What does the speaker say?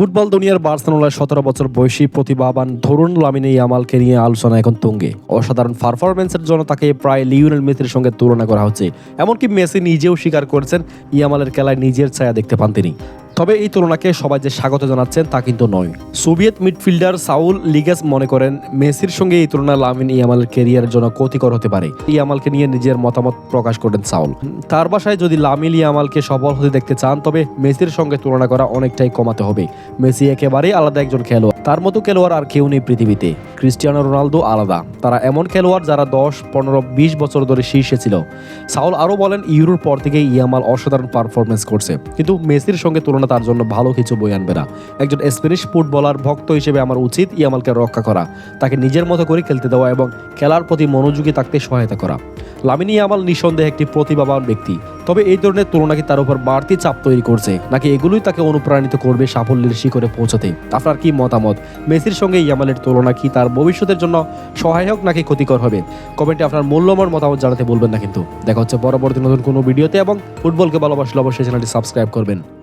Football দুনিয়ার বার্সেলোনায় সতেরো বছর বয়সী প্রতিভাবান ধরুন লামিনে ইয়ামালকে নিয়ে আলোচনা এখন তুঙ্গে। অসাধারণ পারফরমেন্সের জন্য তাকে প্রায় লিওনেল মেসির সঙ্গে তুলনা করা হচ্ছে। এমনকি মেসি নিজেও স্বীকার করেছেন, ইয়ামালের খেলায় নিজের ছায়া দেখতে পান তিনি। তবে এই তুলনাকে সবাই যে স্বাগত জানাচ্ছেন তা কিন্তু নয়। সোভিয়েত মিডফিল্ডার সাউল লিগাস মনে করেন, মেসির সঙ্গে এই তুলনা লামিন ইয়ামালের কেরিয়ারের জন্য ক্ষতিকর হতে পারে। ইয়ামালকে নিয়ে নিজের মতামত প্রকাশ করেন সাউল। তার বাসায় যদি লামিল ইয়ামালকে সফল হতে দেখতে চান, তবে মেসির সঙ্গে তুলনা করা অনেকটাই কমাতে হবে। মেসি একেবারেই আলাদা একজন খেলোয়াড়। তার মতো খেলোয়াড় আর কেউ নেই পৃথিবীতে। ক্রিস্টিয়ানো রোনালদো আলাদা। তারা এমন খেলোয়াড় যারা দশ, পনেরো, বিশ বছর ধরে শীর্ষে ছিল। সাউল আরও বলেন, ইউরোর পর থেকেই ইয়ামাল অসাধারণ পারফরমেন্স করছে। কিন্তু মেসির সঙ্গে তুলনা তার জন্য ভালো কিছু বই আনবে না। একজন স্প্যানিশ ফুটবলার ভক্ত হিসেবে আমার উচিত ইয়ামালকে রক্ষা করা। তাকে নিজের মতো করে খেলতে দেওয়া এবং খেলার প্রতি মনোযোগী থাকতে সহায়তা করা। লামিনী ইয়ামাল নিঃসন্দেহে একটি প্রতিভাবান ব্যক্তি। তবে এই ধরনের তুলনা কি তার উপর বাড়তি চাপ তৈরি করছে? নাকি এগুলোই তাকে অনুপ্রাণিত করবে সাফল্যের শিখরে পৌঁছাতে? আপনার কি মতামত? মেসির সঙ্গে ইয়ামালের তুলনা কি তার ভবিষ্যতের জন্য সহায়ক নাকি ক্ষতিকর হবে? কমেন্টে আপনার মূল্যবান মতামত জানাতে বলবেন না কিন্তু। দেখা হচ্ছে পরবর্তী নতুন কোনো ভিডিওতে এবং ফুটবলকে ভালোবাসলে অবশ্যই চ্যানেলটি সাবস্ক্রাইব করবেন।